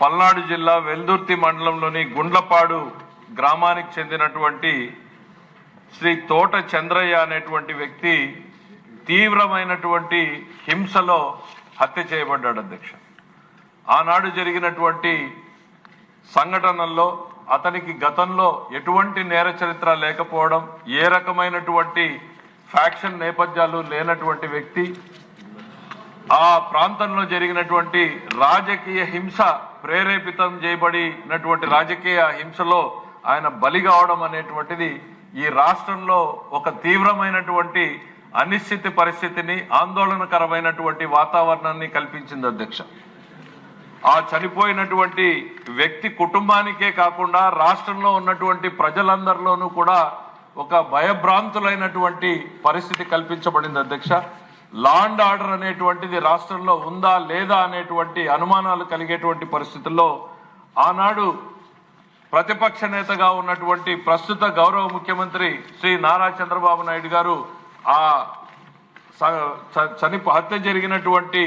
పల్నాడు జిల్లా వెల్దుర్తి మండలంలోని గుండ్లపాడు గ్రామానికి చెందినటువంటి శ్రీ తోట చంద్రయ్య అనేటువంటి వ్యక్తి తీవ్రమైనటువంటి హింసలో హత్య చేయబడ్డాడు అధ్యక్ష. ఆనాడు జరిగినటువంటి సంఘటనల్లో అతనికి గతంలో ఎటువంటి నేర చరిత్ర లేకపోవడం ఏ రకమైనటువంటి ఫ్యాక్షన్ నేపథ్యాలు లేనటువంటి వ్యక్తి ఆ ప్రాంతంలో జరిగినటువంటి రాజకీయ హింస ప్రేరేపితం చేయబడినటువంటి రాజకీయ హింసలో ఆయన బలి కావడం అనేటువంటిది ఈ రాష్ట్రంలో ఒక తీవ్రమైనటువంటి అనిశ్చిత పరిస్థితిని ఆందోళనకరమైనటువంటి వాతావరణాన్ని కల్పించింది అధ్యక్ష. ఆ చనిపోయినటువంటి వ్యక్తి కుటుంబానికే కాకుండా రాష్ట్రంలో ఉన్నటువంటి ప్రజలందరిలోనూ కూడా ఒక భయభ్రాంతులైనటువంటి పరిస్థితి కల్పించబడింది అధ్యక్ష. లాండ్ ఆర్డర్ అనేటువంటిది రాష్ట్రంలో ఉందా లేదా అనేటువంటి అనుమానాలు కలిగేటువంటి పరిస్థితుల్లో ఆనాడు ప్రతిపక్ష నేతగా ఉన్నటువంటి ప్రస్తుత గౌరవ ముఖ్యమంత్రి శ్రీ నారా చంద్రబాబు నాయుడు గారు ఆ చని హత్య జరిగినటువంటి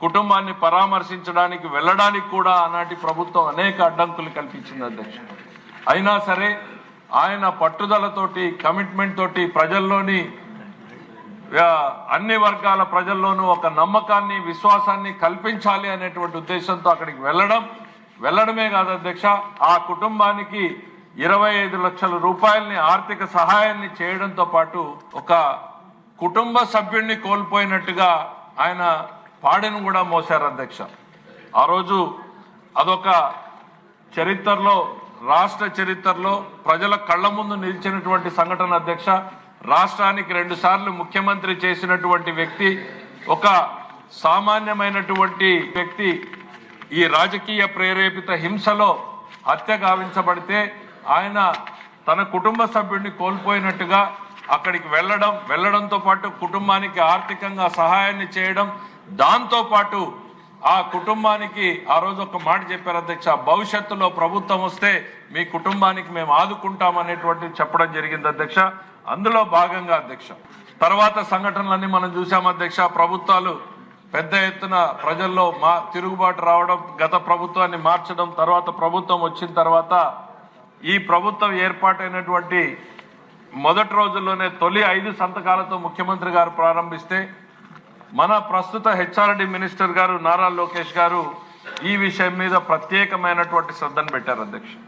కుటుంబాన్ని పరామర్శించడానికి వెళ్ళడానికి కూడా ఆనాటి ప్రభుత్వం అనేక అడ్డంకులు కల్పించింది అధ్యక్ష. అయినా సరే ఆయన పట్టుదలతోటి కమిట్మెంట్ తోటి ప్రజల్లోని అన్ని వర్గాల ప్రజల్లోనూ ఒక నమ్మకాన్ని విశ్వాసాన్ని కల్పించాలి అనేటువంటి ఉద్దేశంతో అక్కడికి వెళ్ళడం. వెళ్ళడమే కాదు అధ్యక్ష ఆ కుటుంబానికి ఇరవై ఐదు లక్షల రూపాయలని ఆర్థిక సహాయాన్ని చేయడంతో పాటు ఒక కుటుంబ సభ్యుడిని కోల్పోయినట్టుగా ఆయన పాడెను కూడా మోశారు అధ్యక్ష. ఆ రోజు అదొక చరిత్రలో రాష్ట్ర చరిత్రలో ప్రజల కళ్ళ ముందు నిలిచినటువంటి సంఘటన అధ్యక్ష. రాష్ట్రానికి రెండు సార్లు ముఖ్యమంత్రి చేసినటువంటి వ్యక్తి ఒక సామాన్యమైనటువంటి వ్యక్తి ఈ రాజకీయ ప్రేరేపిత హింసలో హత్య గావించబడితే ఆయన తన కుటుంబ సభ్యుడిని కోల్పోయినట్టుగా అక్కడికి వెళ్ళడం వెళ్ళడంతో పాటు కుటుంబానికి ఆర్థికంగా సహాయాన్ని చేయడం దాంతో పాటు ఆ కుటుంబానికి ఆ రోజు ఒక మాట చెప్పారు అధ్యక్ష భవిష్యత్తులో ప్రభుత్వం వస్తే మీ కుటుంబానికి మేము ఆదుకుంటామనేటువంటి చెప్పడం జరిగింది అధ్యక్ష. అందులో భాగంగా అధ్యక్ష. తర్వాత సంఘటనలన్నీ మనం చూసాం అధ్యక్ష. ప్రభుత్వాలు పెద్ద ఎత్తున ప్రజల్లో మా తిరుగుబాటు రావడం గత ప్రభుత్వాన్ని మార్చడం తర్వాత ప్రభుత్వం వచ్చిన తర్వాత ఈ ప్రభుత్వం ఏర్పాటైనటువంటి మొదటి రోజుల్లోనే తొలి ఐదు సంతకాలతో ముఖ్యమంత్రి గారు ప్రారంభిస్తే మన ప్రస్తుత హెచ్ఆర్డి మినిస్టర్ గారు నారా లోకేష్ గారు ఈ విషయం మీద ప్రత్యేకమైనటువంటి శ్రద్ధను పెట్టారు అధ్యక్ష.